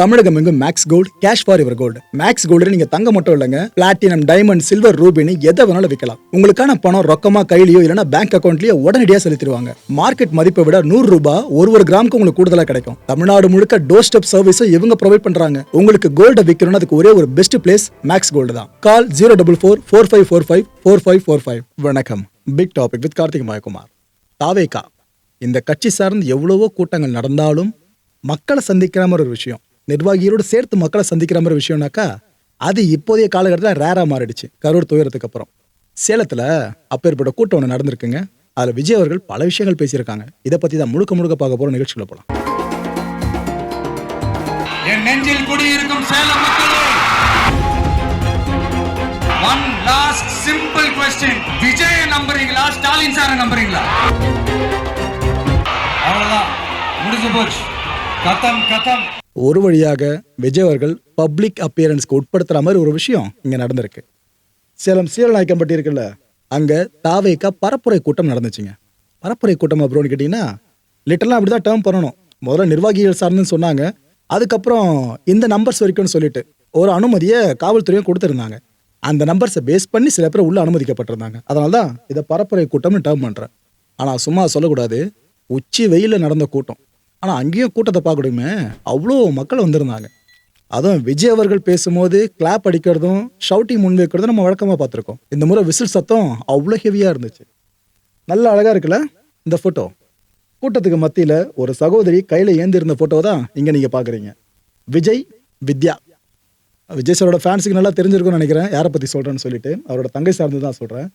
தமிழகம் எங்கும் maths gold cash for இவர் gold maths gold நீங்க தங்க மட்டும் இல்லைங்க. பிளாட்டினம் டைமண்ட் சில்வர் ரூபினி எதை வேணாலும் விற்கலாம் உங்களுக்கான பணம் ரொக்கமா கையிலயோ இல்லைன்னா பேங்க் அக்கௌண்ட்லயோ உடனடியாக செலுத்திடுவாங்க. மார்க்கெட் மதிப்பை விட நூறு ரூபாய் ஒரு ஒரு கிராமுக்கு உங்களுக்கு கூடுதலா கிடைக்கும். தமிழ்நாடு முழுக்க டோர் ஸ்டெப் சர்வீஸும் இவங்க ப்ரொவைட் பண்றாங்க. உங்களுக்கு கோல்ட விற்கணும்னு அதுக்கு ஒரே ஒரு பெஸ்ட் பிளேஸ் மேக்ஸ் கோல்டு தான். Call zero double four four five four five four five four five வணக்கம். Big topic with Karthik Mayakumar TVK இந்த கட்சி சார்ந்து எவ்வளவோ கூட்டங்கள் நடந்தாலும் மக்களை சந்திக்கிற மாதிரி ஒரு விஷயம். நிர்வாகிகளோடு சேர்த்து மக்களை சந்திக்கிற மாதிரி விஷயம்னாக்கா அது இப்போதைய காலகட்டத்தில் ரேராக மாறிடுச்சு. கரூர் துயரத்துக்கு அப்புறம். சேலத்தில் அப்பேற்பட்ட கூட்டம் ஒன்று நடந்திருக்குங்க. அதில் விஜய் அவர்கள் பல விஷயங்கள் பேசியிருக்காங்க. இதை பற்றி தான் முழுக்க முழுக்க பார்க்க போகிற நிகழ்ச்சிகளை போகலாம் என் நெஞ்சில் குடியிருக்கும் சேலம் மக்களே ஒன் லாஸ்ட் சிம்பிள் கொஸ்டின் விஜய நம்புறீங்களா ஸ்டாலின் சார நம்புறீங்களா? அவ்வளவுதான். முடிஞ்சு போச்சு. கதம் கதம். ஒரு வழியாக விஜய் அவர்கள் பப்ளிக் அப்பியரன்ஸ்க்கு உட்படுத்துற மாதிரி ஒரு விஷயம் இங்கே நடந்திருக்கு. சேலம் சீலநாயக்கம்பட்டி இருக்குல்ல அங்கே தாவேக்கா பரப்புரை கூட்டம் நடந்துச்சுங்க. பரப்புரை கூட்டம் அப்புறம்னு கேட்டிங்கன்னா லிட்டரலாக அப்படி தான் டேர்ம் பண்ணணும். முதல்ல நிர்வாகிகள் சார்ந்துன்னு சொன்னாங்க. அதுக்கப்புறம் இந்த நம்பர்ஸ் வரைக்கும்னு சொல்லிட்டு ஒரு அனுமதியை காவல்துறையும் கொடுத்துருந்தாங்க. அந்த நம்பர்ஸை பேஸ் பண்ணி சில பேர் உள்ள அனுமதிக்கப்பட்டிருந்தாங்க. அதனால தான் இதை பரப்புரை கூட்டம்னு டேர்ம் பண்ணுறேன் ஆனால் சும்மா சொல்லக்கூடாது. உச்சி வெயிலில் நடந்த கூட்டம். ஆனால் அங்கேயும் கூட்டத்தை பார்க்கணுமே. அவ்வளோ மக்கள் வந்திருந்தாங்க. அதுவும் விஜய் அவர்கள் பேசும்போது கிளாப் அடிக்கிறதும் ஷவுட்டிங் முன் வைக்கிறதும் நம்ம வழக்கமாக பார்த்துருக்கோம். இந்த முறை விசில் சத்தம் அவ்வளோ ஹெவியாக இருந்துச்சு. நல்ல அழகாக இருக்குல்ல? இந்த ஃபோட்டோ கூட்டத்துக்கு மத்தியில் ஒரு சகோதரி கையில் ஏந்திருந்த ஃபோட்டோ தான் இங்கே நீங்கள் பார்க்குறீங்க. விஜய் வித்யா. விஜய் சாரோட ஃபேன்ஸுக்கு நல்லா தெரிஞ்சிருக்கும்னு நினைக்கிறேன். யாரை பற்றி சொல்கிறேன்னு சொல்லிட்டு அவரோட தங்கை சார்ந்து தான் சொல்கிறேன்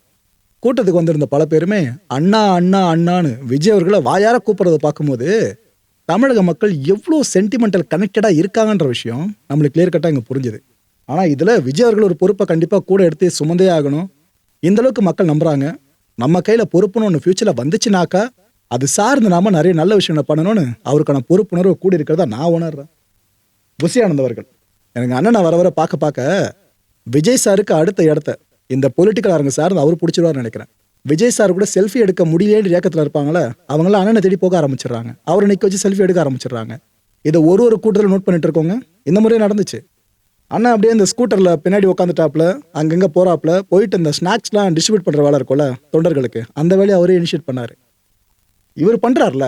கூட்டத்துக்கு வந்திருந்த பல பேருமே அண்ணா அண்ணா அண்ணான்னு விஜய் அவர்களை வாயார கூப்பிட்றத பார்க்கும்போது தமிழக மக்கள் எவ்வளோ சென்டிமெண்டல் கனெக்டடாக இருக்காங்கன்ற விஷயம் நம்மளுக்கு கிளியர் கட்டாக இங்கே புரிஞ்சுது. ஆனால் இதில் விஜய் அவர்கள் ஒரு பொறுப்பை கண்டிப்பாக கூட எடுத்து சுமந்தே ஆகணும். இந்த அளவுக்கு மக்கள் நம்புகிறாங்க நம்ம கையில் பொறுப்புன்னு ஒன்று ஃபியூச்சரில் வந்துச்சுனாக்கா அது சார்ந்து நாம நிறைய நல்ல விஷயங்களை பண்ணணும்னு அவருக்கான பொறுப்புணர்வு கூட இருக்கிறதா நான் உணர்றேன். புசியானந்த் அவர்கள் எனக்கு அண்ணனை வர வர பார்க்க பார்க்க விஜய் சாருக்கு அடுத்த இடத்த இந்த பொலிட்டிக்கல் அரங்க சார்ந்து அவர் பிடிச்சிருவார்னு நினைக்கிறேன். விஜய் சார் கூட செல்ஃபி எடுக்க முடியலேன்னு ஏக்கத்தில் இருப்பாங்களே அவங்களாம் அண்ணனை தேடி போக ஆரம்பிச்சிடுறாங்க. அவரை நிற்க வச்சு செல்ஃபி எடுக்க ஆரம்பிச்சிடுறாங்க. இதை ஒரு ஒரு கூட்டத்தில் நோட் பண்ணிட்டு இருக்கோங்க. இந்த முறையே நடந்துச்சு. அண்ணா அப்படியே இந்த ஸ்கூட்டரில் பின்னாடி உட்காந்துட்டாப்புல அங்கங்கே போகிறாப்புல போயிட்டு இந்த ஸ்நாக்ஸ்லாம் டிஸ்ட்ரிபியூட் பண்ணுற வேலை இருக்கும்ல தொண்டர்களுக்கு. அந்த வேலையை அவரே இனிஷியேட் பண்ணார். இவர் பண்ணுறாருல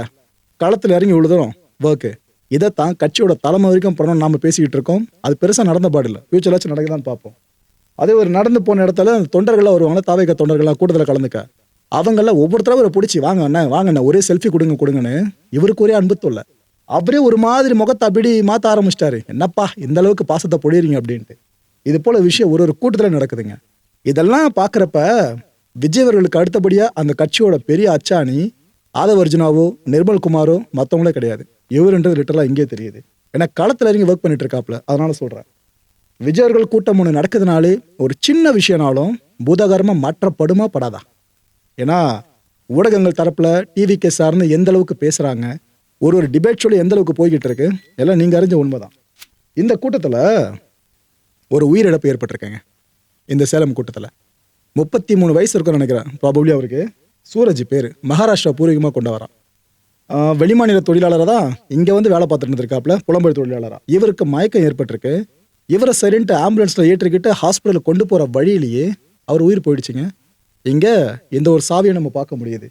களத்தில் இறங்கி விழுதுறோம் தூரம் ஒர்க்கு இதைத்தான் கட்சியோட தலைமை வரைக்கும் பண்ணணும்னு நாம் பேசிக்கிட்டு இருக்கோம். அது பெருசாக நடந்த பாடில்ல ஃபியூச்சராச்சும் நடக்குதான்னு பார்ப்போம். அதே ஒரு நடந்து போன இடத்துல அந்த தொண்டர்களாக வருவாங்க தாவைக்க தொண்டர்களாக கூட்டத்தில் கலந்துக்க. அவங்கள ஒவ்வொருத்தரும் அவரை பிடிச்சி வாங்க அண்ணா வாங்க அண்ணன் ஒரே செல்ஃபி கொடுங்க கொடுங்கன்னு இவருக்கு ஒரே அன்பு தொல்லை. அவரே ஒரு மாதிரி முகத்தை அப்படி மாற்ற ஆரம்பிச்சிட்டாரு. என்னப்பா இந்த அளவுக்கு பாசத்தை பொழியிறீங்க? அப்படின்ட்டு. இது போல விஷயம் ஒரு ஒரு கூட்டத்தில் நடக்குதுங்க. இதெல்லாம் பார்க்குறப்ப விஜய் அவர்களுக்கு அடுத்தபடியாக அந்த கட்சியோட பெரிய அச்சாணி ஆதவர்ஜுனாவோ நிர்மல் குமாரோ மற்றவங்களே கிடையாது. இவருன்றது லிட்டரலாக இங்கே தெரியுது. ஏன்னா களத்தில் இறங்கி ஒர்க் பண்ணிட்டு இருக்காப்புல. அதனால சொல்கிறேன் விஜயர்கள் கூட்டம் ஒன்று நடக்குதுனாலே ஒரு சின்ன விஷயம்னாலும் பூதாகரமாக மாற்றப்படுமா? படாதா? ஏன்னா ஊடகங்கள் தரப்பில் டிவி கே சார்னு எந்த அளவுக்கு பேசுகிறாங்க ஒரு ஒரு டிபேட் சொல்லி எந்த அளவுக்கு போய்கிட்டு இருக்கு எல்லாம் நீங்கள் அறிஞ்ச உண்மைதான். இந்த கூட்டத்தில் ஒரு உயிரிழப்பு ஏற்பட்டிருக்கேங்க இந்த சேலம் கூட்டத்தில். முப்பத்தி மூணு வயசு இருக்கும்னு நினைக்கிறேன் ப்ராபப்ளி அவருக்கு. சூரஜ் பேர் மகாராஷ்டிரா பூர்வீகமாக கொண்டு வரான் வெளிமாநில தொழிலாளராக தான் இங்கே வந்து வேலை பார்த்துட்டு இருந்திருக்காப்புல புலம்பெயர் தொழிலாளராக இவருக்கு மயக்கம் ஏற்பட்டிருக்கு. இவரை சரின்ட்டு ஆம்புலன்ஸில் ஏற்றிக்கிட்டு ஹாஸ்பிட்டலுக்கு கொண்டு போகிற வழியிலேயே அவர் உயிர் போயிடுச்சுங்க. இங்கே இந்த ஒரு சாவியை நம்ம பார்க்க முடியுது.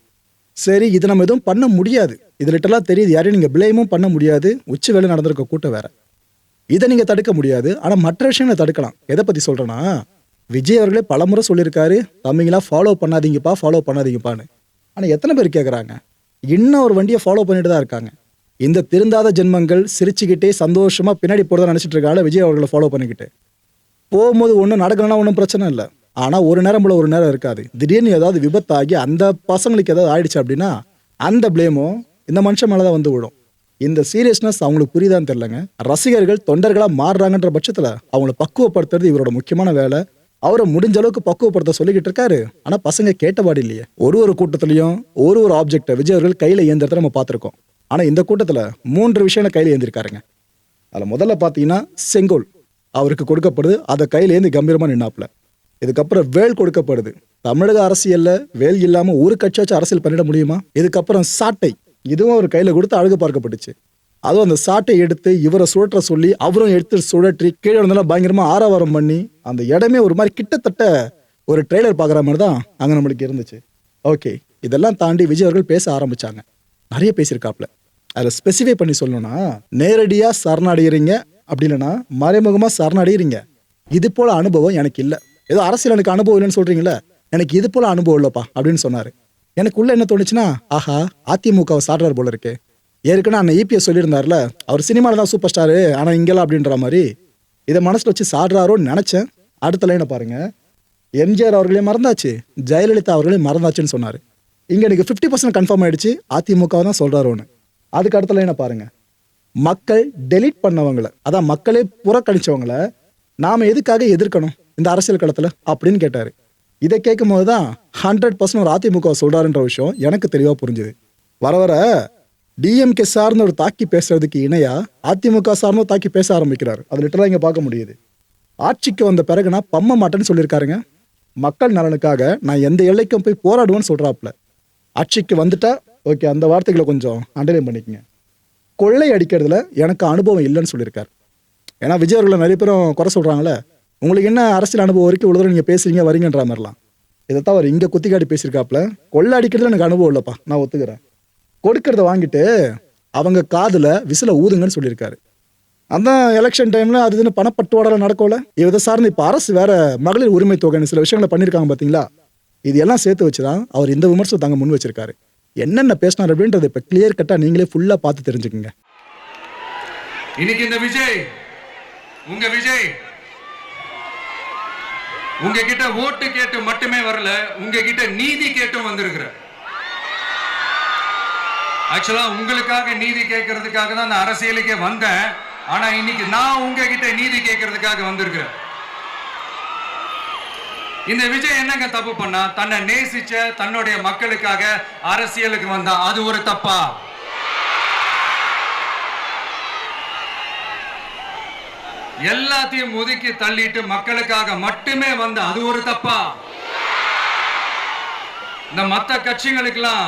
சரி இதை நம்ம எதுவும் பண்ண முடியாது. இது லிட்டலாக தெரியுது. யாரையும் நீங்கள் பிளேமும் பண்ண முடியாது. உச்சி வேலை நடந்திருக்க கூட்டம் வேற. இதை நீங்கள் தடுக்க முடியாது. ஆனால் மற்ற விஷயங்களை தடுக்கலாம். எதை பற்றி சொல்கிறேன்னா விஜய் அவர்களே பலமுறை சொல்லியிருக்காரு. தம்பிங்களா ஃபாலோ பண்ணாதீங்கப்பா ஃபாலோ பண்ணாதீங்கப்பான்னு. ஆனால் எத்தனை பேர் கேட்குறாங்க இன்னும் ஒரு வண்டியை ஃபாலோ பண்ணிட்டு தான் இருக்காங்க. இந்த திருந்தாத ஜென்மங்கள் சிரிச்சுக்கிட்டே சந்தோஷமாக பின்னாடி போகிறத நினச்சிட்டு இருக்காங்க விஜய் அவர்களை ஃபாலோ பண்ணிக்கிட்டு. போகும்போது ஒன்றும் நடக்கணும்னா ஒன்றும் பிரச்சனை இல்லை. ஆனால் ஒரு நேரம் போல ஒரு நேரம் இருக்காது. திடீர்னு ஏதாவது விபத்தாகி அந்த பசங்களுக்கு ஏதாவது ஆயிடுச்சு அப்படின்னா அந்த ப்ளேமும் இந்த மனுஷன் மேலே தான் வந்து விடும் இந்த சீரியஸ்னஸ் அவங்களுக்கு புரியுதான்னு தெரிலங்க ரசிகர்கள் தொண்டர்களாக மாறுறாங்கன்ற பட்சத்தில் அவங்கள பக்குவப்படுத்துறது இவரோட முக்கியமான வேலை. அவரை முடிஞ்ச அளவுக்கு பக்குவப்படுத்த சொல்லிக்கிட்டு இருக்காரு. ஆனால் பசங்க கேட்டபாடு இல்லையே. ஒரு ஒரு கூட்டத்துலையும் ஒரு ஒரு ஆப்ஜெக்டை விஜய் அவர்கள் கையில் இயந்திரத்தை நம்ம பார்த்துருக்கோம். ஆனால் இந்த கூட்டத்தில் மூன்று விஷயம் கையில் ஏந்திருக்காருங்க. அதில் முதல்ல பார்த்தீங்கன்னா செங்கோல். அவருக்கு கொடுக்கப்படுது அதை கையில் ஏந்தி கம்பீரமாக நின்னாப்புல. இதுக்கப்புறம் வேல் கொடுக்கப்படுது. தமிழக அரசியலில் வேல் இல்லாமல் ஒரு கட்சியாச்சும் அரசியல் பண்ணிட முடியுமா? இதுக்கப்புறம் சாட்டை. இதுவும் அவர் கையில் கொடுத்து அழகு பார்க்கப்பட்டுச்சு. அதுவும் அந்த சாட்டை எடுத்து இவரை சுழற்ற சொல்லி அவரும் எடுத்து சுழற்றி கீழே இருந்தாலும் பயங்கரமாக ஆரவாரம் பண்ணி அந்த இடமே ஒரு மாதிரி கிட்டத்தட்ட ஒரு ட்ரெய்லர் பார்க்குற மாதிரி தான் அங்கே நம்மளுக்கு இருந்துச்சு. ஓகே இதெல்லாம் தாண்டி விஜய் அவர்கள் பேச ஆரம்பிச்சாங்க. நிறைய பேசியிருக்காப்ல அதில் ஸ்பெசிஃபை பண்ணி சொல்லணும்னா நேரடியாக சரணடைகிறீங்க அப்படி இல்லைன்னா மறைமுகமாக சரணடைகிறீங்க இது போல அனுபவம் எனக்கு இல்லை. ஏதோ அரசியல் எனக்கு அனுபவம் இல்லைன்னு சொல்கிறீங்களே எனக்கு இது போல அனுபவம் இல்லைப்பா அப்படின்னு சொன்னார். எனக்கு உள்ள என்ன தோணுச்சுன்னா ஆஹா அதிமுகவை சாடுறார் போல இருக்கு. ஏற்கனவே அண்ணன் இபிஎஸ் சொல்லியிருந்தார்ல அவர் சினிமாவில் தான் சூப்பர் ஸ்டாரு ஆனால் இங்கெல்லாம் அப்படின்ற மாதிரி. இதை மனசில் வச்சு சாடுறாரோன்னு நினச்சேன். அடுத்த லைனை பாருங்க. எம்ஜிஆர் அவர்களே மறந்தாச்சு ஜெயலலிதா அவர்களே மறந்தாச்சுன்னு சொன்னார். இங்கே எனக்கு ஃபிஃப்டி பர்சன்ட் கன்ஃபார்ம் ஆயிடுச்சு அதிமுகவை தான் சொல்கிறாரோன்னு அதுக்கு அடுத்த லைனை பாருங்க. மக்கள் டெலீட் பண்ணவங்களை அதான் மக்களே புறக்கணிச்சவங்கள நாம எதுக்காக எதிர்க்கணும் இந்த அரசியல் களத்துல அப்படின்னு கேட்டாரு. இதை கேட்கும் போது தான் ஹண்ட்ரட் பர்சன்ட் ஒரு அதிமுக சொல்றாருன்ற விஷயம் எனக்கு தெளிவா புரிஞ்சுது. வர வர டிஎம்கே சார்ந்த ஒரு தாக்கி பேசுறதுக்கு இணையா அதிமுக சார்ந்த தாக்கி பேச ஆரம்பிக்கிறார். அது லிட்டரா இங்க பார்க்க முடியுது. ஆட்சிக்கு வந்த பிறகு நான் பம்ம மாட்டேன்னு சொல்லியிருக்காருங்க. மக்கள் நலனுக்காக நான் எந்த எல்லைக்கும் போய் போராடுவேன்னு சொல்கிறாப்புல ஆட்சிக்கு வந்துட்டா ஓகே அந்த வார்த்தைகளை கொஞ்சம் அண்டர்லைன் பண்ணிக்கங்க. கொள்ளை அடிக்கிறதுல எனக்கு அனுபவம் இல்லைன்னு சொல்லியிருக்கார். ஏன்னா விஜய் அவர்களை நிறைய பேரும் குறை சொல்கிறாங்களே உங்களுக்கு என்ன அரசியல் அனுபவம் வரைக்கும் இவ்வளோ தூரம் நீங்கள் பேசுறீங்க வரீங்கன்ற மாதிரிலாம். இதைத்தான் அவர் இங்கே குத்திக்காடி பேசியிருக்காப்புல. கொள்ளை அடிக்கிறதுல எனக்கு அனுபவம் இல்லைப்பா நான் ஒத்துக்கிறேன். கொடுக்கறத வாங்கிட்டு அவங்க காதில் விசில ஊதுங்கன்னு சொல்லியிருக்காரு. அந்த எலெக்ஷன் டைமில் அது இதுன்னு பணப்பட்டுவாடலாம் நடக்கல இதை சார்ந்து இப்போ அரசு வேற மகளிர் உரிமை தொகைன்னு சில விஷயங்களை பண்ணியிருக்காங்க பார்த்தீங்களா இது எல்லாம் சேர்த்து வச்சு தான் அவர் இந்த விமர்சனம் தாங்க முன் வச்சிருக்காரு. என்னென்ன பேசினார் அப்படின்றத இப்போ கிளியர் கட்டாக நீங்களே ஃபுல்லாக பார்த்து தெரிஞ்சுக்கோங்க. இன்னைக்கு இந்த விஜய் உங்க விஜய் உங்ககிட்ட ஓட்டு கேட்டு மட்டுமே வரல உங்ககிட்ட நீதி கேட்டும் வந்திருக்கிற ஆக்சுவலா உங்களுக்காக நீதி கேட்கறதுக்காக தான் நான் அரசியலுக்கே வந்தேன். ஆனா இன்னைக்கு நான் உங்ககிட்ட நீதி கேட்கறதுக்காக வந்திருக்கிறேன். இந்த விஜய் என்னங்க தப்பு பண்ணா? தன்னை நேசிச்ச தன்னுடைய மக்களுக்காக அரசியலுக்கு வந்தா. அது ஒரு தப்பா? எல்லாத்தையும் ஒதுக்கி தள்ளிட்டு மக்களுக்காக மட்டுமே வந்த அது ஒரு தப்பா? இந்த மத்த கட்சிகளுக்கெல்லாம்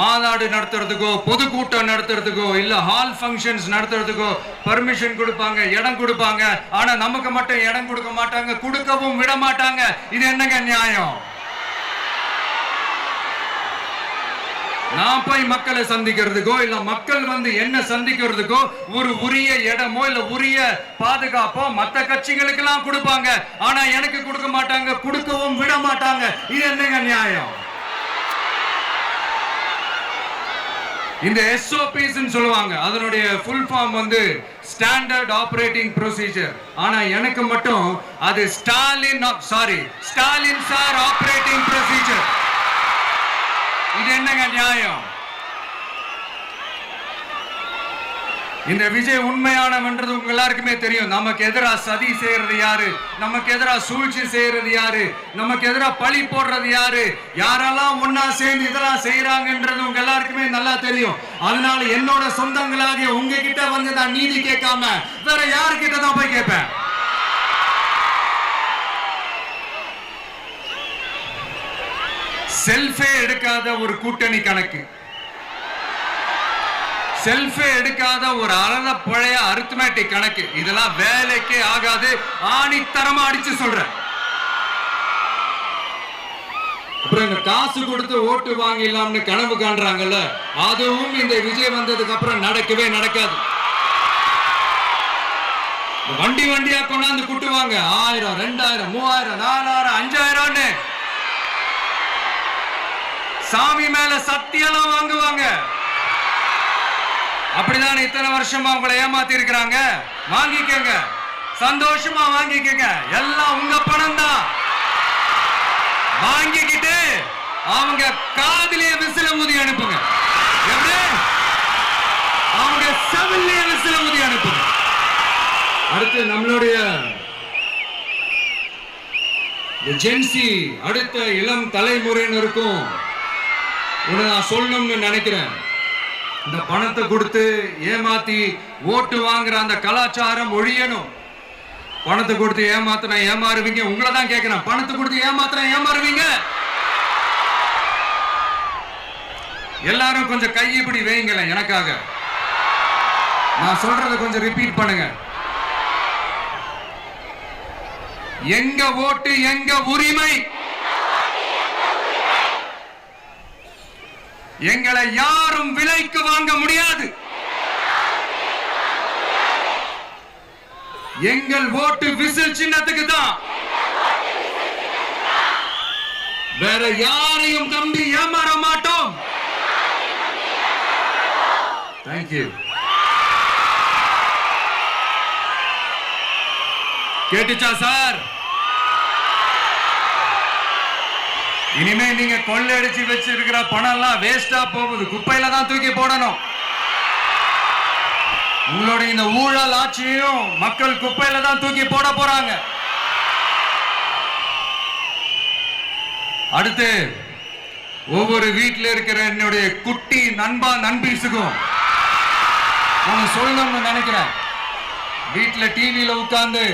மாநாடு நடத்துறதுக்கோ பொதுக்கூட்டம் நடத்துறதுக்கோ இல்ல ஹால் ஃபங்க்ஷன்ஸ் நடத்துறதுக்கோ பர்மிஷன் கொடுப்பாங்க இடம் கொடுப்பாங்க. ஆனா நமக்கு மட்டும் இடம் கொடுக்க மாட்டாங்க கொடுக்கவும் விட மாட்டாங்க. இது என்னங்க நியாயம்? நான் போய் மக்களை சந்திக்கிறதுக்கோ இல்ல மக்கள் வந்து என்ன சந்திக்கிறதுக்கோ ஒரு உரிய இடமோ இல்ல உரிய பாதுகாப்போ மத்த கட்சிகளுக்கு எல்லாம் கொடுப்பாங்க. ஆனா எனக்கு கொடுக்க மாட்டாங்க கொடுக்கவும் விட மாட்டாங்க. இது என்னங்க நியாயம்? இந்த எஸ்ஓபிஸ் சொல்லுவாங்க. அதனுடைய ஃபுல் ஃபார்ம் வந்து ஸ்டாண்டர்ட் ஆபரேட்டிங் ப்ரொசீஜர் ஆனா எனக்கு மட்டும் அது Stalin sorry Stalin sir operating procedure இது என்னங்க நியாயம்? இந்த விஜய் உண்மையானவன்றது உங்க எல்லாருக்குமே தெரியும். நமக்கு எதிராக சதி செய்யறது யாரு? நமக்கு எதிராக சூழ்ச்சி செய்யறது யாரு? நமக்கு எதிராக பழி போடுறது யாரு? யாரெல்லாம் ஒன்னா சேர்ந்து இதெல்லாம் செய்யறாங்கன்றது உங்க எல்லாருக்குமே நல்லா தெரியும். அதனால என்னோட சொந்தங்களாகிய உங்ககிட்ட வந்து நான் நீதி கேட்காம வேற யாருக்கிட்ட தான் போய் கேட்பேன்? செல்ஃபே எடுக்காத ஒரு கூட்டணி கணக்கு. செல்ஃபே எடுக்காத ஒரு அழல பழைய அரித்மேட்டிக் கணக்கு. இதெல்லாம் வேலைக்கே ஆகாது. ஆணித்தரமா அடிச்சு சொல்றேன். அப்புறம் இந்த காசு கொடுத்து ஓட்டு வாங்கிடலாம்னு கனவு காண்றாங்கல்ல அதுவும் இந்த விஜய் வந்ததுக்கு அப்புறம் நடக்கவே நடக்காது. வண்டி வண்டியா கொண்டாந்து குட்டுவாங்க. ஆயிரம் ரெண்டாயிரம் மூவாயிரம் நாலாயிரம் அஞ்சாயிரம்னு. சாமி மேல சத்தியெல்லாம் வாங்குவாங்க. அப்படிதான் இத்தனை வருஷமா உங்களை ஏமாத்தி இருக்கிறாங்க வாங்கிக்கங்க. சந்தோஷமா வாங்கிக்கங்க. எல்லாம் உங்க பணம் தான் வாங்கிக்கிட்டு அவங்க காதிலேயே விசில ஊதி அனுப்புங்க. எப்படி? அவங்க செவிலே விசில ஊதி அனுப்புங்க. அடுத்து நம்மளுடைய ஜென்சி அடுத்த இளம் தலைமுறையினருக்கும் உன்னை நான் சொல்லணும்னு நினைக்கிறேன். இந்த பணத்தை கொடுத்து ஏமாத்தி ஓட்டு வாங்குற அந்த கலாச்சாரம் ஒழியணும். பணத்தை கொடுத்து ஏமாத்தினா ஏமாறுவீங்க? உங்களை தான் கேட்கிறேன் பணத்தை கொடுத்து ஏமாத்தினா ஏமாறுவீங்க? எல்லாரும் கொஞ்சம் கை இப்படி வைங்களேன் எனக்காக. நான் சொல்றத கொஞ்சம் ரிப்பீட் பண்ணுங்க. எங்க ஓட்டு எங்க உரிமை? எங்களை யாரும் விலைக்கு வாங்க முடியாது. எங்கள் ஓட்டு விசில் சின்னத்துக்கு தான். வேற யாரையும் நம்பி ஏமாற மாட்டோம். தேங்க்யூ கேட்டுச்சா சார்? இனிமே நீங்க கொள்ளையடிச்சு வச்சிருக்கிற பணம் எல்லாம் வேஸ்டா போகுது. குப்பையில தான் தூக்கி போடணும். உங்களுடைய இந்த ஊழல் ஆட்சியும் மக்கள் குப்பையில தான் தூக்கி போட போறாங்க. அடுத்து ஒவ்வொரு வீட்டில் இருக்கிற என்னுடைய குட்டி நண்பா நண்பீஸுக்கும் நான் சொல்லணும்னு நினைக்கிறேன். வீட்டில் டிவியில் உட்காந்து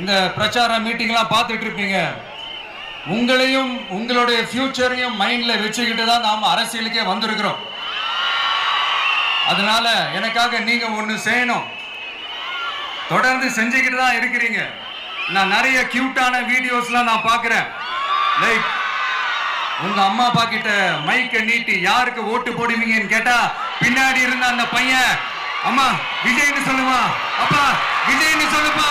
இந்த பிரச்சார மீட்டிங்லாம் பார்த்துட்டு இருப்பீங்க. உங்களையும் உங்களுடைய ஃபியூச்சரையும் மைண்ட்ல வச்சுக்கிட்டு தான் நாம் அரசியலுக்கே வந்திருக்கிறோம். அதனால எனக்காக நீங்க ஒன்று செய்யணும். தொடர்ந்து செஞ்சுக்கிட்டு தான் இருக்கிறீங்க. நான் நிறைய கியூட்டான வீடியோஸ்லாம் நான் பார்க்குறேன். லைக் உங்க அம்மா அப்பா கிட்ட மைக்கை நீட்டி யாருக்கு ஓட்டு போடுவீங்கன்னு கேட்டா பின்னாடி இருந்த அந்த பையன் அம்மா விஜய்னு சொல்லுமா அப்பா விஜய்னு சொல்லுப்பா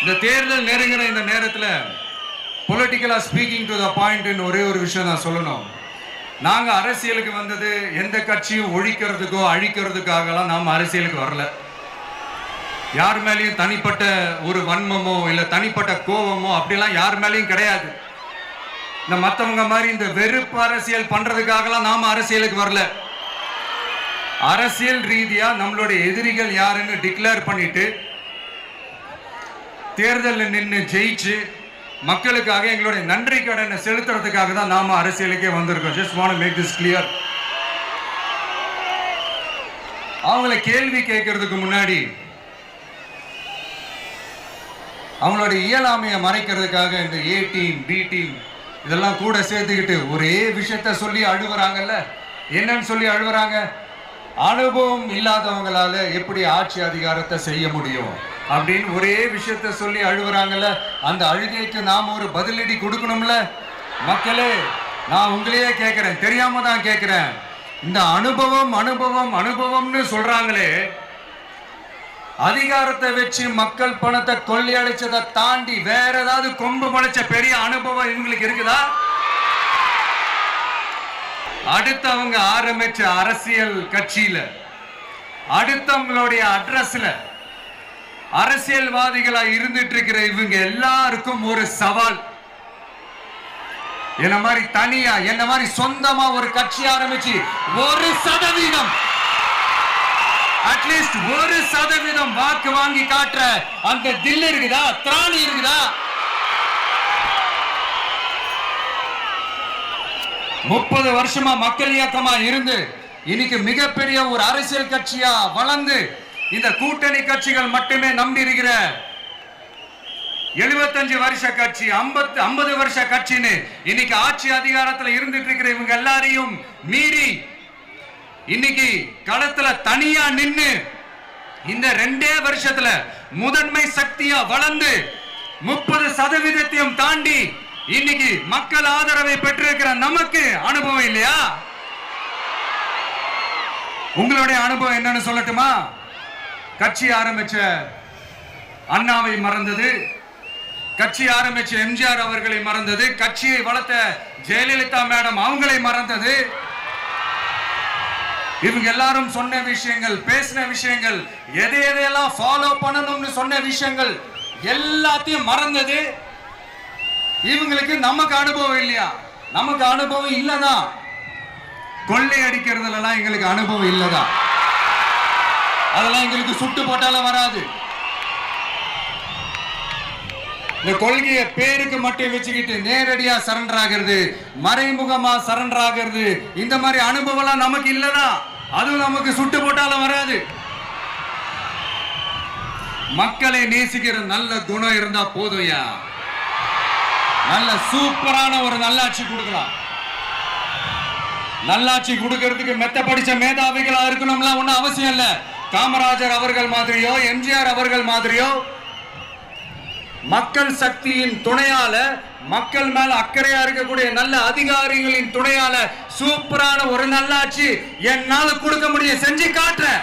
இந்த தேர்தல் நெருங்கிற இந்த நேரத்தில் பொலிட்டிக்கலாக ஸ்பீக்கிங் டு த பாயிண்ட் ஒரே ஒரு விஷயம் நான் சொல்லணும். நாங்கள் அரசியலுக்கு வந்தது எந்த கட்சியும் ஒழிக்கிறதுக்கோ அழிக்கிறதுக்காகலாம் நாம் அரசியலுக்கு வரல. யார் மேலேயும் தனிப்பட்ட ஒரு வன்மமோ இல்லை தனிப்பட்ட கோபமோ அப்படிலாம் யார் மேலேயும் கிடையாது. இந்த மற்றவங்க மாதிரி இந்த வெறுப்பு அரசியல் பண்ணுறதுக்காகலாம் நாம் அரசியலுக்கு வரல. அரசியல் ரீதியாக நம்மளுடைய எதிரிகள் யாருன்னு டிக்ளேர் பண்ணிட்டு தேர்தலில் நின்று ஜெயிச்சு மக்களுக்காக எங்களுடைய நன்றி கடனை செலுத்துறதுக்காக தான் நாம அரசியலுக்கே வந்திருக்கோம். Just want make this clear அவங்கள கேள்வி கேட்கறதுக்கு முன்னாடி அவங்களோட இயலாமையை மறைக்கிறதுக்காக இந்த ஏ டீம் பி டீம் இதெல்லாம் கூட சேர்த்துக்கிட்டு ஒரே விஷயத்த சொல்லி அழுகுறாங்கல்ல என்னன்னு சொல்லி அழுகுறாங்க அனுபவம் இல்லாதவங்களால எப்படி ஆட்சி அதிகாரத்தை செய்ய முடியும்? அப்படின்னு ஒரே விஷயத்த சொல்லி அழுகுறாங்கல்ல அந்த அழுகைக்கு நாம ஒரு பதிலடி கொடுக்கணும்ல? மக்களே நான் உங்களையே கேட்குறேன் தெரியாம தான் கேட்கிறேன். இந்த அனுபவம் அனுபவம் அனுபவம்னு சொல்றாங்களே அதிகாரத்தை வச்சு மக்கள் பணத்தை கொள்ளையடிச்சதை தாண்டி வேற ஏதாவது கொம்பு முளைச்ச பெரிய அனுபவம் இவங்களுக்கு இருக்குதா? அடுத்தவங்க ஆரம்பிச்ச அரசியல் கட்சியில அடுத்தவங்களுடைய அட்ரஸ்ல அரசியல்வாதிகளா இருந்துட்டு இருக்கிற இவங்க எல்லாருக்கும் ஒரு சவால். என்ன மாதிரி தனியா என்ன மாதிரி சொந்தமா ஒரு கட்சி ஆரம்பிச்சு ஒரு சதவீதம். அட்லீஸ்ட் ஒரு சதவீதம் வாக்கு வாங்கி காட்டுற அந்த தில் இருக்குதா திராணி இருக்குதா? முப்பது வருஷமா மக்கள் இயக்கமா இருந்து இன்னைக்கு மிகப்பெரிய ஒரு அரசியல் கட்சியா வளர்ந்து இந்த கூட்டணி கட்சிகள் மட்டுமே நம்பி இருக்கிற எழுபத்தஞ்சு வருஷ கட்சி ஐம்பத்து ஐம்பது வருஷ கட்சின்னு இன்னைக்கு ஆட்சி அதிகாரத்தில் இருந்துட்டு இருக்கிற இவங்க எல்லாரையும் மீறி இன்னைக்கு களத்துல தனியா நின்று இந்த ரெண்டே வருஷத்துல முதன்மை சக்தியா வளர்ந்து முப்பது சதவீதத்தையும் தாண்டி இன்னைக்கு மக்கள் ஆதரவை பெற்றிருக்கிற நமக்கு அனுபவம் இல்லையா? உங்களுடைய அனுபவம் என்னன்னு சொல்லட்டுமா? கட்சி ஆரம்பிச்ச அண்ணாவை மறந்தது. கட்சி ஆரம்பிச்ச எம்ஜிஆர் அவர்களை மறந்தது. கட்சியை வளர்த்த ஜெயலலிதா மேடம் அவங்களை மறந்தது. இவங்க எல்லாரும் சொன்ன விஷயங்கள் பேசின விஷயங்கள் எதை எதையெல்லாம் ஃபாலோ பண்ணணும்னு சொன்ன விஷயங்கள் எல்லாத்தையும் மறந்தது. இவங்களுக்கு நமக்கு அனுபவம் இல்லையா? நமக்கு அனுபவம் இல்லதான். கொள்ளை அடிக்கிறதுலாம் எங்களுக்கு அனுபவம் இல்லதான். அதெல்லாம் எங்களுக்கு சுட்டு போட்டாலும் வராது. இந்த கொள்கையை பேருக்கு மட்டும் வச்சுக்கிட்டு நேரடியா சரண்டர் ஆகிறது மறைமுகமா சரண்டர் ஆகிறது இந்த மாதிரி அனுபவம்லாம் நமக்கு இல்லதா அதுவும் நமக்கு சுட்டு போட்டாலும் வராது. மக்களை நேசிக்கிற நல்ல குணம் இருந்தா போதும்யா நல்ல சூப்பரான ஒரு நல்லாட்சி கொடுக்கலாம். நல்லாட்சி கொடுக்கறதுக்கு மெத்த படிச்ச மேதாவிகளா இருக்கணும்லாம் ஒன்றும் அவசியம் இல்லை. காமராஜர் அவர்கள் மாதிரியோ எம்ஜிஆர் அவர்கள் மாதிரியோ மக்கள் சக்தியின் துணையால மக்கள் மேல அக்கறையா இருக்கக்கூடிய நல்ல அதிகாரிகளின் துணையால சூப்பரான ஒரு நல்லாட்சி என்னால கொடுக்க முடியும். செஞ்சு காட்டுறேன்.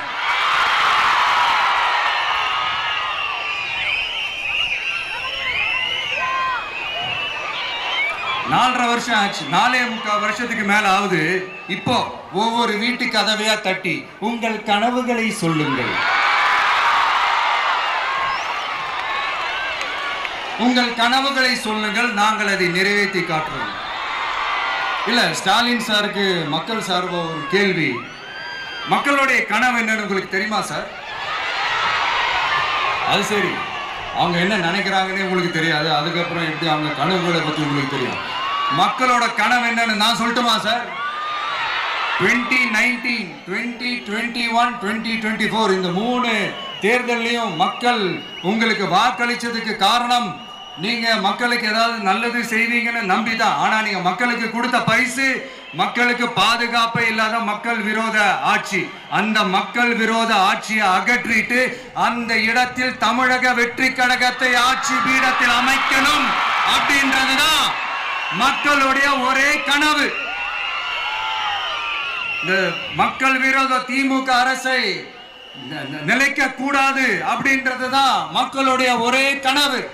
நாலரை வருஷம் ஆச்சு. நாலே முக்கால் வருஷத்துக்கு மேலே ஆகுது இப்போ ஒவ்வொரு வீட்டு கதவையா தட்டி உங்கள் கனவுகளை சொல்லுங்கள். உங்கள் கனவுகளை சொல்லுங்கள். நாங்கள் அதை நிறைவேற்றி காட்டுறோம். இல்லை ஸ்டாலின் சாருக்கு மக்கள் சார்பாக ஒரு கேள்வி. மக்களுடைய கனவு என்னன்னு உங்களுக்கு தெரியுமா சார்? அது சரி. அவங்க என்ன நினைக்கிறாங்கன்னு உங்களுக்கு தெரியாது. அதுக்கப்புறம் எப்படி அவங்க கனவுகளை பற்றி உங்களுக்கு தெரியும்? மக்களோட கனவு என்னன்னு நான் சொல்லட்டுமா sir? Twenty nineteen twenty twenty one twenty twenty four இந்த மூணு தேர்தல்லையும் மக்கள் உங்களுக்கு வாக்களித்ததுக்கு காரணம் நீங்கள் மக்களுக்கு ஏதாவது நல்லது செய்வீங்கன்னு நம்பி தான் ஆனால் நீங்கள் மக்களுக்கு கொடுத்த பரிசு மக்களுக்கு பாதுகாப்பே இல்லாத மக்கள் விரோத ஆட்சி. அந்த மக்கள் விரோத ஆட்சியை அகற்றிட்டு அந்த இடத்தில் தமிழக வெற்றி கழகத்தை ஆட்சி பீடத்தில் அமைக்கணும் அப்படின்றதுதான் மக்களுடைய ஒரே கனவு. இந்த மக்கள் விரோத திமுக அரசை நிலைக்க கூடாது அப்படின்றதுதான் மக்களுடைய ஒரே கனவு.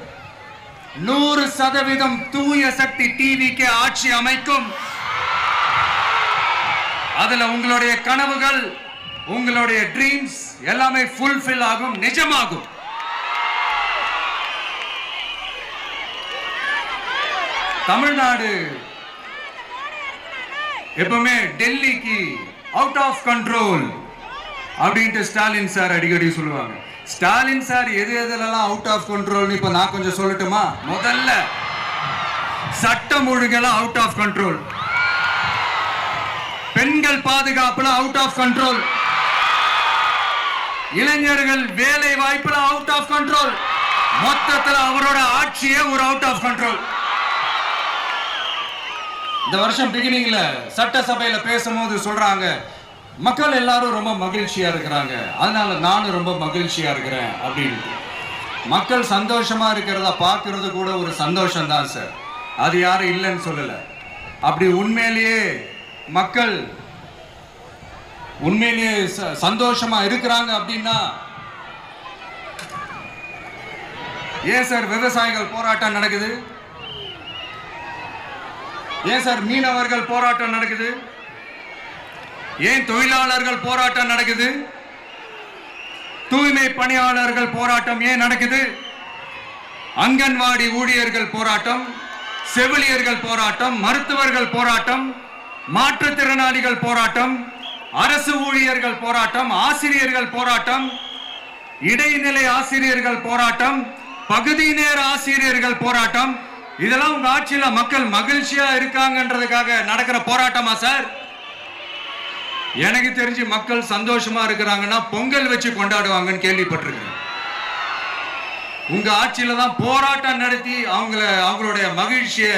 நூறு சதவீதம் தூய சக்தி டிவிக்கு ஆட்சி அமைக்கும். அதுல உங்களுடைய கனவுகள் உங்களுடைய ட்ரீம்ஸ் எல்லாமே ஃபுல்ஃபில் ஆகும் நிஜமாகும். தமிழ்நாடு. எப்பவுமே டெல்லிக்கு அவுட் ஆஃப் கண்ட்ரோல் அப்படின்ட்டு ஸ்டாலின் சார் அடிக்கடி சொல்லுவாங்க. ஸ்டாலின் சார் எது எதுலலாம் அவுட் ஆஃப் கண்ட்ரோல் இப்ப நான் கொஞ்சம் சொல்லட்டுமா? முதல்ல சட்டம் ஒழுங்கெல்லாம் அவுட் ஆஃப் கண்ட்ரோல் பெண்கள் பாதுகாப்புல அவுட் ஆஃப் கண்ட்ரோல் இளைஞர்கள் வேலை வாய்ப்புல அவுட் ஆஃப் கண்ட்ரோல் மொத்தத்துல அவரோட ஆட்சியே ஒரு அவுட் ஆஃப் கண்ட்ரோல் இந்த வருஷம் பிகினிங்ல சட்டசபையில பேசும்போது சொல்றாங்க மக்கள் எல்லாரும் ரொம்ப மகிழ்ச்சியா இருக்கிறாங்க. அதனால நானும் ரொம்ப மகிழ்ச்சியா இருக்கிறேன். அப்படின்னு. மக்கள் சந்தோஷமா இருக்கிறத பார்க்கறது கூட ஒரு சந்தோஷம் தான் சார் அது யாரும் இல்லைன்னு சொல்லல. அப்படி உண்மையிலேயே மக்கள் உண்மையிலேயே ச- சந்தோஷமா இருக்கிறாங்க அப்படின்னா ஏன் சார் விவசாயிகள் போராட்டம் நடக்குது? ஏன் சார் மீனவர்கள் போராட்டம் நடக்குது? ஏன் தொழிலாளர்கள் போராட்டம் நடக்குது? தூய்மை பணியாளர்கள் போராட்டம் ஏன் நடக்குது? அங்கன்வாடி ஊழியர்கள் போராட்டம் செவிலியர்கள் போராட்டம் மருத்துவர்கள் போராட்டம் மாற்றுத்திறனாளிகள் போராட்டம் அரசு ஊழியர்கள் போராட்டம் ஆசிரியர்கள் போராட்டம் இடைநிலை ஆசிரியர்கள் போராட்டம் பகுதி நேர ஆசிரியர்கள் போராட்டம் இதெல்லாம் உங்க ஆட்சியில மக்கள் மகிழ்ச்சியா இருக்காங்கன்றதுக்காக நடக்கிற போராட்டமா சார்? எனக்கு தெரிஞ்சு மக்கள் சந்தோஷமா இருக்கிறாங்கன்னா பொங்கல் வச்சு கொண்டாடுவாங்கன்னு கேள்விப்பட்டிருக்கேன். உங்க ஆட்சியில தான் போராட்டம் நடத்தி அவங்கள அவங்களுடைய மகிழ்ச்சியை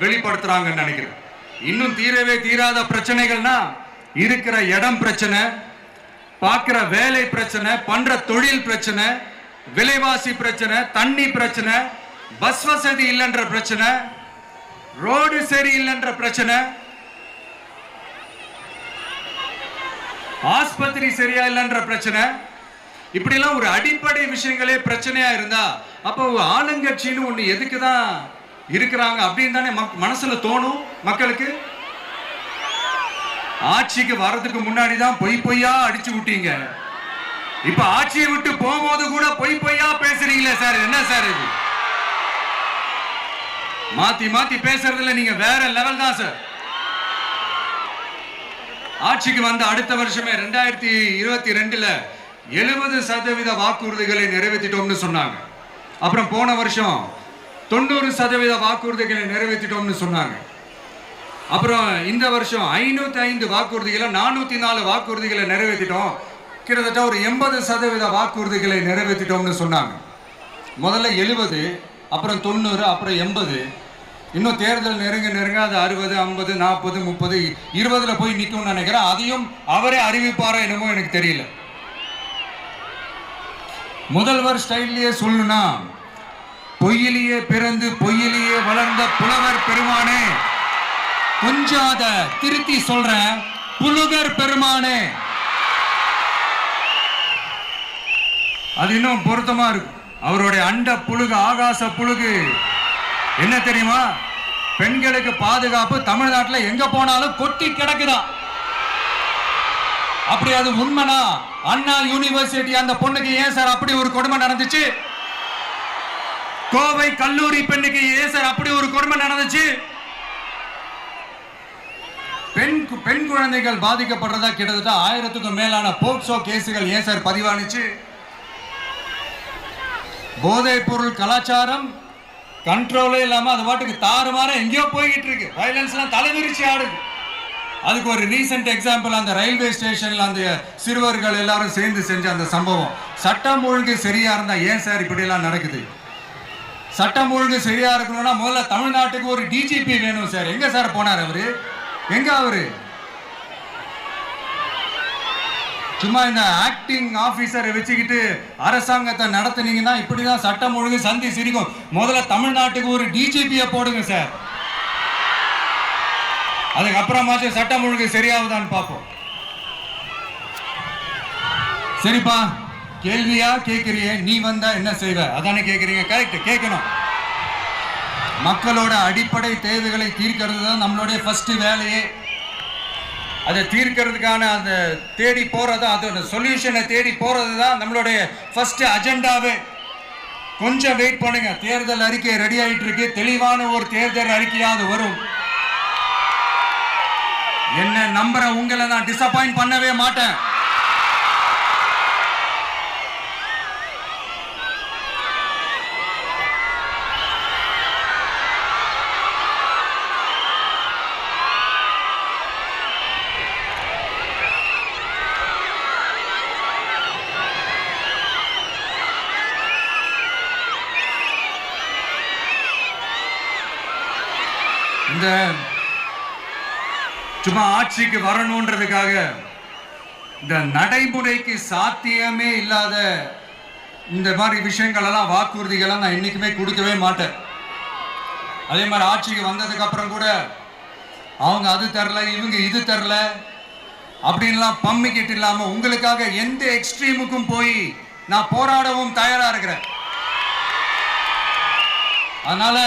வெளிப்படுத்துறாங்கன்னு நினைக்கிறேன். இன்னும் தீரவே தீராத பிரச்சனைகள்னா இருக்கிற இடம் பிரச்சனை பார்க்கிற வேலை பிரச்சனை பண்ற தொழில் பிரச்சனை விலைவாசி பிரச்சனை தண்ணி பிரச்சனை பஸ் வசதி இல்லைன்ற பிரச்சனை ரோடு சரி இல்லைன்ற பிரச்சனை ஆஸ்பத்திரி சரியா இல்லைன்ற பிரச்சனை. இப்படிலாம் ஒரு அடிப்படை விஷயங்களே பிரச்சனையா இருந்தா அப்போ ஆளுங்கட்சின்னு ஒண்ணு எதுக்கு தான் இருக்கிறாங்க அப்படின்னு தானே மக்- மனசுல தோணும் மக்களுக்கு? ஆட்சிக்கு வர்றதுக்கு முன்னாடி தான் பொய் பொய்யா அடிச்சு விட்டீங்க இப்ப ஆட்சியை விட்டு போகும்போது கூட பொய் பொய்யா பேசுறீங்களே சார் என்ன சார் இது? மாத்தி மாத்தி பேசுறதுல நீங்க வேற லெவல் தான் சார் ஆட்சிக்கு வந்த அடுத்த வருஷமே ரெண்டாயிரத்தி இருபத்தி ரெண்டுல எழுபது சதவீத வாக்குறுதிகளை நிறைவேற்றிட்டோம்னு சொன்னாங்க. அப்புறம் போன வருஷம் தொண்ணூறு சதவீத வாக்குறுதிகளை நிறைவேற்றிட்டோம்னு சொன்னாங்க. அப்புறம் இந்த வருஷம் ஐநூத்தி ஐந்து வாக்குறுதிகளை நானூத்தி நாலு வாக்குறுதிகளை நிறைவேற்றிட்டோம். கிட்டத்தட்ட ஒரு எண்பது சதவீத வாக்குறுதிகளை நிறைவேற்றிட்டோம்னு சொன்னாங்க. முதல்ல எழுபது அப்புறம் தொண்ணூறு அப்புறம் எண்பது இன்னும் தேர்தல் நெருங்க நெருங்க அது அறுபது ஐம்பது நாற்பது முப்பது இருபதுல போய் நிற்கும்னு நினைக்கிறேன். அதையும் அவரே அறிவிப்பாரா என்னமோ எனக்கு தெரியல. முதல்வர் ஸ்டைல்லையே சொல்லணும்னா பொய்யிலேயே பிறந்து பொய்யிலேயே வளர்ந்த புலவர் பெருமானே கொஞ்சம் அத திருத்தி சொல்றேன் புலுகர் பெருமானே. அது இன்னும் பொருத்தமா இருக்கும். அவருடைய அண்ட புழுகு ஆகாச புழுகு. என்ன தெரியுமா? பெண்களுக்கு பாதுகாப்பு தமிழ்நாட்டில் எங்க போனாலும் கொட்டி கிடக்குதான் அப்படி அது உண்மைனா அண்ணா யூனிவர்சிட்டி அந்த பொண்ணுக்கு ஏன் சார் அப்படி ஒரு கொடுமை நடந்துச்சு? கோவை கல்லூரி பெண்ணுக்கு ஏன் சார் அப்படி ஒரு கொடுமை நடந்துச்சு? பெண் கு- பெண் குழந்தைகள் பாதிக்கப்படுறதா கிட்டத்தட்ட ஆயிரத்துக்கும் மேலான போக்சோ கேசுகள் ஏன் சார் பதிவானுச்சு? போதைப் பொருள் கலாச்சாரம் கண்ட்ரோலே இல்லாமல் அது பாட்டுக்கு தாறுமாற எங்கேயோ போய்கிட்டு இருக்கு. வயலன்ஸ்லாம் தலைவிரிச்சு ஆடுது. அதுக்கு ஒரு ரீசெண்ட் எக்ஸாம்பிள் அந்த ரயில்வே ஸ்டேஷனில் அந்த சிறுவர்கள் எல்லாரும் சேர்ந்து செஞ்ச அந்த சம்பவம். சட்டம் ஒழுங்கு சரியாக இருந்தால் ஏன் சார் இப்படியெல்லாம் நடக்குது? சட்டம் ஒழுங்கு சரியாக இருக்கணும்னா முதல்ல தமிழ்நாட்டுக்கு ஒரு டிஜிபி வேணும் சார். எங்கே சார் போனார் அவரு? எங்கே அவரு? சும்மா இந்த ஆக்டிங் ஆபீசரை வச்சுக்கிட்டு அரசாங்கத்தை நடத்துனீங்கன்னா இப்படிதான் சட்டம் ஒழுங்கு சந்தி சிரிக்கும். முதல்ல தமிழ்நாட்டுக்கு ஒரு டிஜிபியை போடுங்க சார். அதுக்கப்புறமாச்சும் சட்டம் ஒழுங்கு சரியாகுதான்னு பார்ப்போம். சரிப்பா கேள்வியா கேட்கிறியே நீ வந்தா என்ன செய்வ? அதானே கேட்குறீங்க கரெக்ட் கேட்கணும். மக்களோட அடிப்படை தேவைகளை தீர்க்கிறது தான் நம்மளுடைய ஃபர்ஸ்ட் வேலையே. அதை தீர்க்கிறதுக்கான அந்த தேடி போறது அது அந்த சொல்யூஷனை தேடி போறது தான் நம்மளுடைய ஃபர்ஸ்ட் அஜெண்டாவே கொஞ்சம் வெயிட் பண்ணுங்க. தேர்தல் அறிக்கை ரெடி ஆகிட்டு இருக்கு தெளிவான ஒரு தேர்தல் அறிக்கையாவது வரும். என்ன நம்புற உங்களை நான் டிசப்பாயிண்ட் பண்ணவே மாட்டேன் இந்த சும்மா ஆட்சிக்கு வரணுன்றதுக்காக இந்த நடைமுறைக்கு சாத்தியமே இல்லாத இந்த மாதிரி விஷயங்கள் எல்லாம் வாக்குறுதிகளை நான் என்னைக்குமே கொடுக்கவே மாட்டேன். அதே மாதிரி ஆட்சிக்கு வந்ததுக்கு அப்புறம் கூட அவங்க அது தரல இவங்க இது தரல அப்படின்லாம் பம்மிக்கிட்டு இல்லாம உங்களுக்காக எந்த எக்ஸ்ட்ரீமுக்கும் போய் நான் போராடவும் தயாரா இருக்கிறேன். அதனால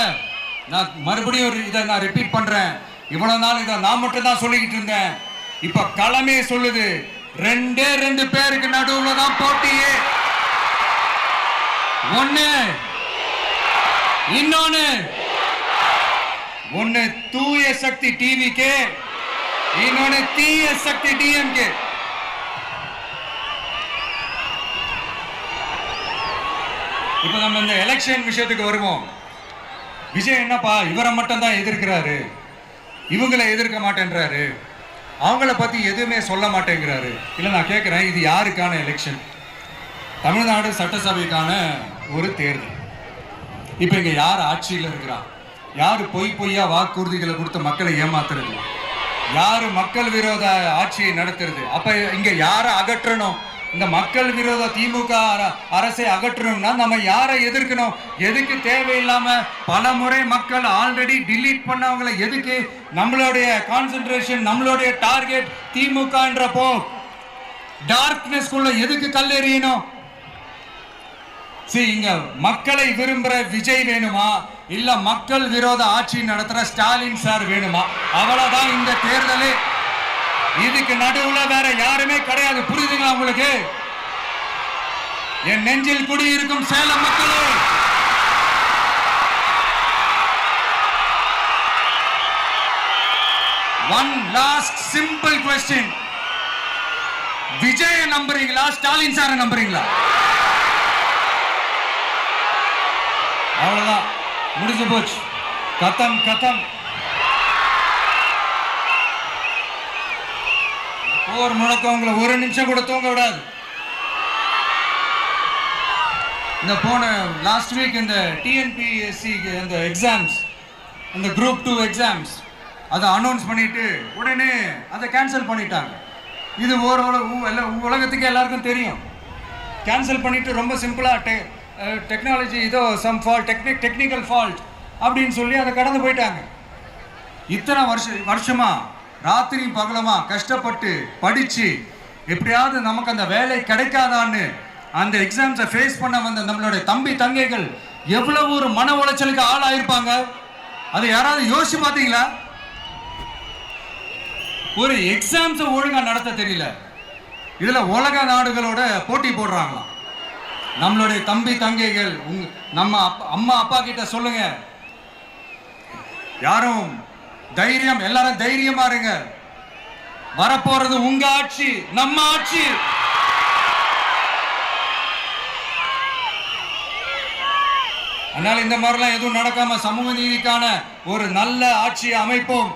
நான் மறுபடியும் ஒரு இதை நான் ரிப்பீட் பண்றேன். இவ்வளவு நாள் இதை நான் மட்டும் தான் சொல்லிக்கிட்டு இருந்தேன். இப்ப களமே சொல்லுது. ரெண்டே ரெண்டு பேருக்கு நடுவுல தான் போட்டியே. ஒண்ணு. இன்னொன்னு. ஒண்ணு தூய சக்தி டிவிக்கு இன்னொன்னு தீய சக்தி டிஎம்கே இப்ப நம்ம இந்த எலெக்ஷன் விஷயத்துக்கு வருவோம். விஜய் என்னப்பா இவரை மட்டும் தான் எதிர்க்கிறாரு. இவங்களை எதிர்க்க மாட்டேன்றாரு. அவங்கள பத்தி எதுவுமே சொல்ல மாட்டேங்கிறாரு. இல்லை நான் கேட்குறேன் இது யாருக்கான எலெக்ஷன் தமிழ்நாடு சட்டசபைக்கான ஒரு தேர்தல். இப்போ இங்கே யார் ஆட்சியில் இருக்கிறா? யார் பொய் பொய்யா வாக்குறுதிகளை கொடுத்து மக்களை ஏமாத்துறது? யார் மக்கள் விரோத ஆட்சியை நடத்துறது? அப்போ இங்கே யாரை அகற்றணும்? இந்த மக்கள் விரோத திமுக அர- அரசை அகற்றணும்னா நம்ம யாரை எதிர்க்கணும்? எதுக்கு தேவையில்லாம பல முறை மக்கள் ஆல்ரெடி டிலீட் பண்ணவங்களை எதுக்கு? நம்மளுடைய கான்சென்ட்ரேஷன் நம்மளுடைய டார்கெட் திமுகன்றப்போ டார்க்னஸ் குள்ள எதுக்கு கல்லெறியணும் சரி இங்க மக்களை விரும்புற விஜய் வேணுமா? இல்ல மக்கள் விரோத ஆட்சி நடத்துற ஸ்டாலின் சார் வேணுமா? அவ்வளவுதான் இந்த தேர்தலே. இதுக்கு நடுவுல வேற யாருமே கிடையாது. புரியுதுங்களா உங்களுக்கு? என் நெஞ்சில் குடியிருக்கும் சேலம் மக்களே. ஒன் லாஸ்ட் சிம்பிள் கொஸ்டின் விஜய நம்புறீங்களா? ஸ்டாலின் சார நம்புறீங்களா? அவ்வளவுதான். முடிஞ்சு போச்சு. கத்தம் கத்தம் போர் முழக்கம் உங்களை ஒரு நிமிஷம் கூட தூங்க விடாது. இந்த போன லாஸ்ட் வீக் இந்த டிஎன்பிஎஸ்சி இந்த எக்ஸாம்ஸ் இந்த குரூப் டூ எக்ஸாம்ஸ் அதை அனௌன்ஸ் பண்ணிட்டு உடனே அதை கேன்சல் பண்ணிட்டாங்க. இது ஒரு உலகத்துக்கு எல்லாருக்கும் தெரியும். கேன்சல் பண்ணிட்டு ரொம்ப சிம்பிளாக டெ டெக்னாலஜி இதோ some fault technique technical fault அப்படின்னு சொல்லி அதை கடந்து போயிட்டாங்க. இத்தனை வருஷ வருஷமா ராத்திரி பகலமா கஷ்டப்பட்டு படிச்சு எப்படியாவது நமக்கு அந்த வேலை கிடைக்காதான்னு அந்த எக்ஸாம்ஸை ஃபேஸ் பண்ண வந்த நம்மளுடைய தம்பி தங்கைகள் எவ்வளவு ஒரு மன உளைச்சலுக்கு ஆளாயிருப்பாங்க? அதை யாராவது யோசிச்சு பார்த்தீங்களா? ஒரு எக்ஸாம்ஸை ஒழுங்கா நடத்த தெரியல. இதுல உலக நாடுகளோட போட்டி போடுறாங்களாம். நம்மளுடைய தம்பி தங்கைகள் உங் நம்ம அப்பா- அம்மா அப்பா கிட்ட சொல்லுங்க. யாரும் தைரியம் எல்லாரும் தைரியமா இருங்க வரப்போறது உங்க ஆட்சி நம்ம ஆட்சி. அதனால இந்த மாதிரிலாம் எதுவும் நடக்காம சமூக நீதிக்கான ஒரு நல்ல ஆட்சியை அமைப்போம்.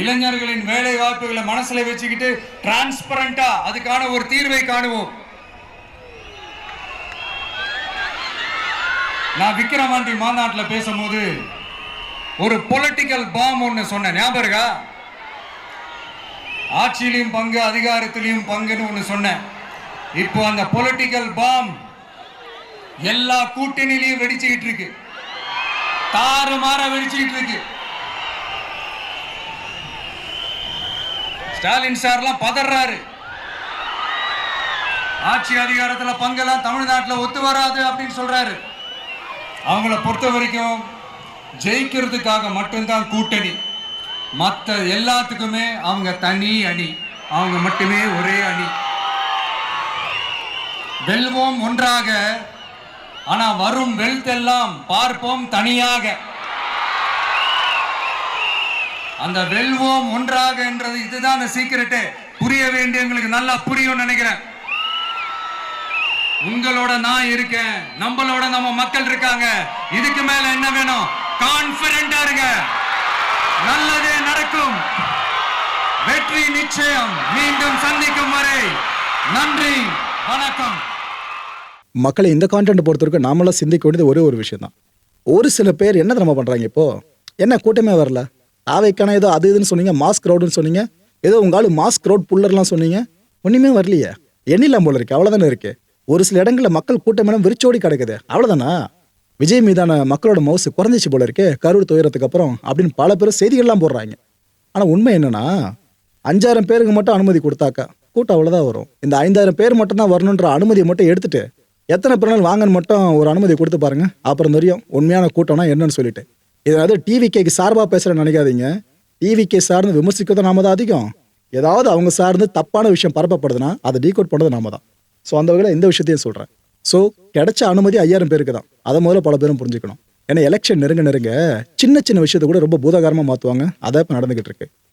இளைஞர்களின் வேலை வாய்ப்புகளை மனசுல வச்சுக்கிட்டு டிரான்ஸ்பரண்டா அதுக்கான ஒரு தீர்வை காணுவோம். நான் விக்ரமாண்டி மாநாட்டில் பேசும்போது ஒரு பொலிட்டிக்கல் பாம் ஒன்று சொன்னேன். ஞாபகம் இருக்கா? ஆட்சியிலையும் பங்கு அதிகாரத்திலையும் பங்குன்னு ஒன்று சொன்னேன். இப்போ அந்த பொலிட்டிக்கல் பாம் எல்லா கூட்டணியிலையும் வெடிச்சுக்கிட்டு இருக்கு. தாறுமாற வெடிச்சுக்கிட்டு இருக்கு. ஸ்டாலின் சார்லாம் பதறாரு. ஆட்சி அதிகாரத்தில் பங்கெல்லாம் தமிழ்நாட்டில் ஒத்து வராது அப்படின்னு சொல்றாரு. அவங்கள பொறுத்த வரைக்கும் ஜெயிக்கிறதுக்காக மட்டும்தான் கூட்டணி. மற்ற எல்லாத்துக்குமே அவங்க தனி அணி. அவங்க மட்டுமே ஒரே அணி. வெல்வோம் ஒன்றாக. ஆனா வரும் வெல்த் எல்லாம் பார்ப்போம் தனியாக. அந்த வெல்வோம் ஒன்றாக என்றது இதுதான் அந்த சீக்கிரட்டு புரிய வேண்டியவங்களுக்கு நல்லா புரியும் நினைக்கிறேன். உங்களோட நான் இருக்கேன். நம்மளோட நம்ம மக்கள் இருக்காங்க. இதுக்கு மேல என்ன வேணும்? கான்பிடண்டா இருங்க. நல்லதே நடக்கும். வெற்றி நிச்சயம். மீண்டும் சந்திக்கும் வரை நன்றி வணக்கம். மக்களை இந்த கான்டென்ட் பொறுத்த வரைக்கும் நாமெல்லாம் சிந்திக்க வேண்டியது ஒரே ஒரு விஷயம் தான் ஒரு சில பேர் என்ன தினமா பண்றாங்க இப்போ? என்ன கூட்டமே வரல. ஆவைக்கான ஏதோ அது இதுன்னு சொன்னீங்க மாஸ்க் க்ரௌடுன்னு சொன்னீங்க. ஏதோ உங்கள் ஆளு மாஸ்க் க்ரௌட் புல்லர்லாம் சொன்னீங்க. ஒன்றுமே வரலையே. எண்ணிலாம் போல இருக்கு அவ்வளோதானே இருக்கு. ஒரு சில இடங்களில் மக்கள் கூட்டம் எல்லாம் விரிச்சோடி கிடக்குது. அவ்வளோதானா விஜய் மீதான மக்களோட மவுசு குறைஞ்சிச்சு போல இருக்கு கரூர் துயரத்துக்கு அப்புறம் அப்படின்னு பல பேர் செய்திகள்லாம் போடுறாங்க. ஆனா உண்மை என்னன்னா அஞ்சாயிரம் பேருக்கு மட்டும் அனுமதி கொடுத்தாக்கா கூட்டம் அவ்வளோதான் வரும். இந்த ஐந்தாயிரம் பேர் மட்டும் தான் வரணுன்ற அனுமதியை மட்டும் எடுத்துட்டு எத்தனை பிறநாள் வாங்கன்னு மட்டும் ஒரு அனுமதி கொடுத்து பாருங்க. அப்புறம் தெரியும் உண்மையான கூட்டம்னா என்னன்னு சொல்லிட்டு. இதாவது டிவிகேக்கு சார்பாக பேசுகிறேன்னு நினைக்காதீங்க. டிவிகே சார்ந்து விமர்சிக்கிறது நாம தான் அதிகம். ஏதாவது அவங்க சார்ந்து தப்பான விஷயம் பரப்பப்படுதுன்னா அதை டீகோட் பண்ணது நாம தான். ஸோ அந்த வகையில் இந்த விஷயத்தையும் சொல்கிறேன் ஸோ கிடைச்ச அனுமதி ஐயாயிரம் பேருக்கு தான். அதை முதல்ல பல பேரும் புரிஞ்சுக்கணும். ஏன்னா எலெக்ஷன் நெருங்க நெருங்க சின்ன சின்ன விஷயத்தை கூட ரொம்ப பூதாகாரமாக மாற்றுவாங்க அதை இப்போ நடந்துகிட்டு இருக்கு.